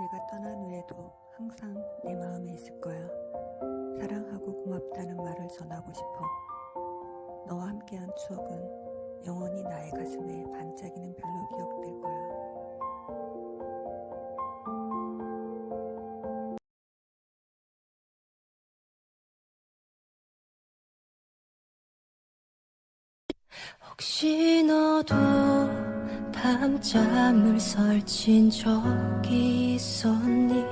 내가 떠난 후에도 항상 내 마음에 있을 거야. 사랑하고 고맙다는 말을 전하고 싶어. 너와 함께한 추억은 영원히 나의 가슴에 반짝이는 별로 기억될 거야. 혹시 너도 밤잠을 설친 적이 있었니?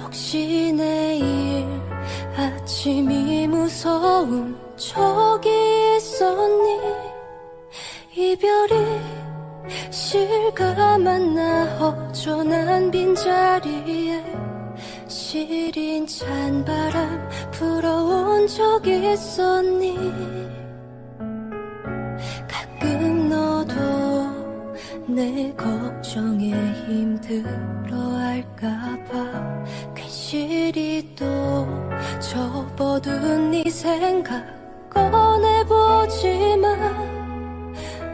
혹시 내일 아침이 무서운 적이 있었니? 이별이 실감한 나 허전한 빈자리에 시린 찬바람 불어온 적이 있었니? 내 걱정에 힘들어할까봐. 괜시리 또 접어둔 네 생각 꺼내보지만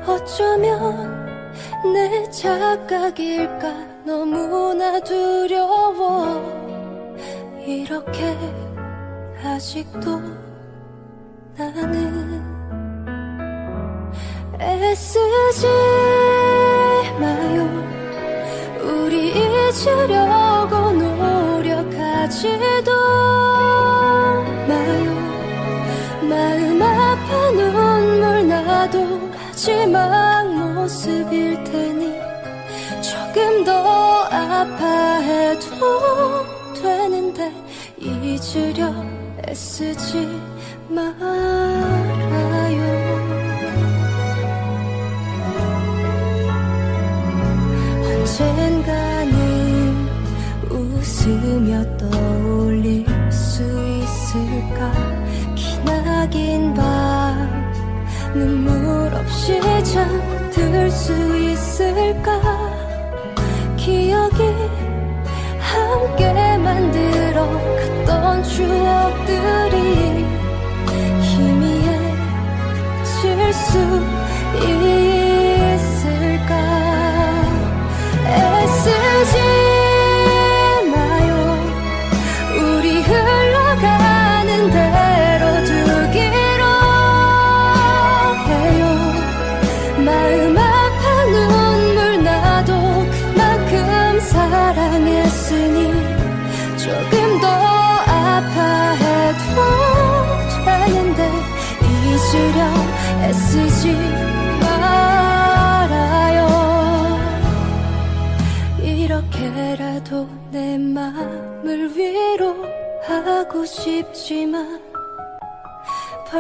어쩌면 내 착각일까 너무나 두려워. 이렇게 아직도 나는 애쓰지 잊으려고 노력하지도 마요. 마음 아파 눈물 나도 마지막 모습일 테니 조금 더 아파해도 되는데 잊으려 애쓰지 말아요 웃으며 떠올릴 수 있을까? 기나긴 밤 눈물 없이 잠들 수 있을까? 기억이 함께 만들어 갔던 추억들이 희미해질 수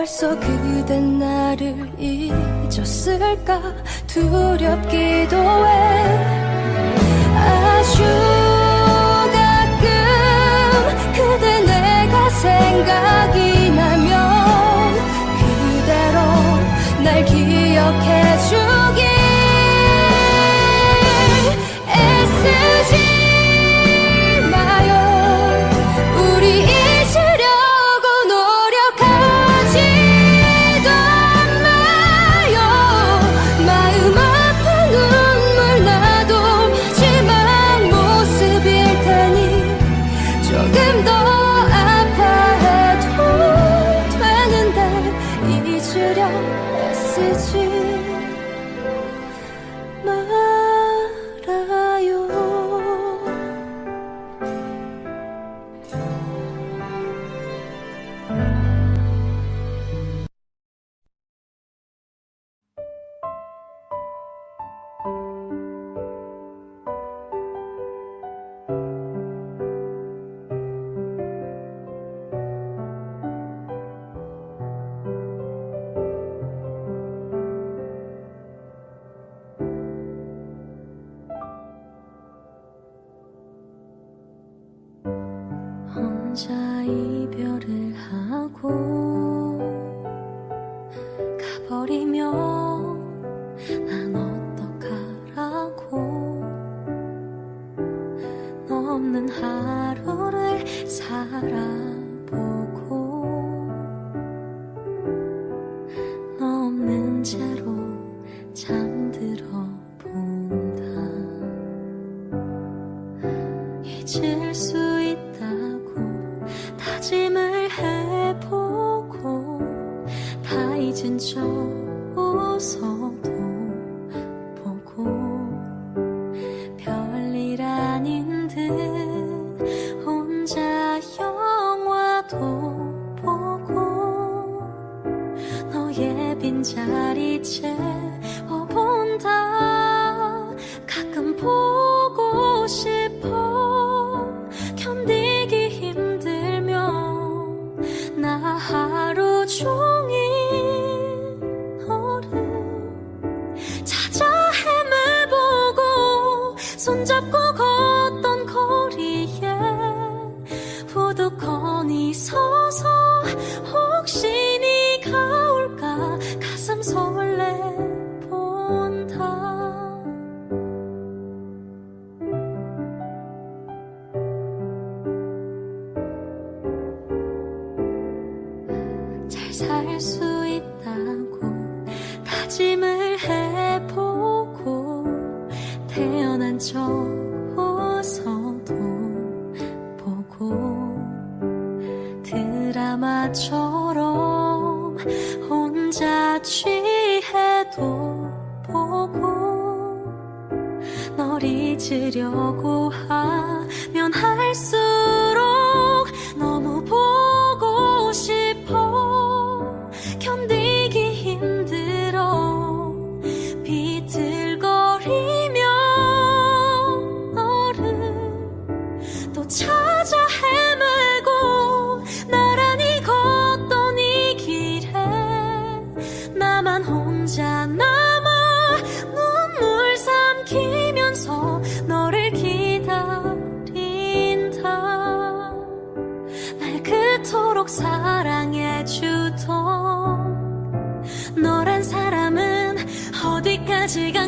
벌써 그댄 나를 잊었을까? 두렵기도 해 잊으려 애쓰 혼자 이별을 웃어 부득거니 서서 혹시 네가 올까? 가슴 설레 본다. 잘 살 수 있다고 다짐을 해보고 태어난 척 널 잊으려고 하면 할수록 너무 보고 싶어. 견디기 힘들어. 비틀거리며 너를 또 찾아 时间。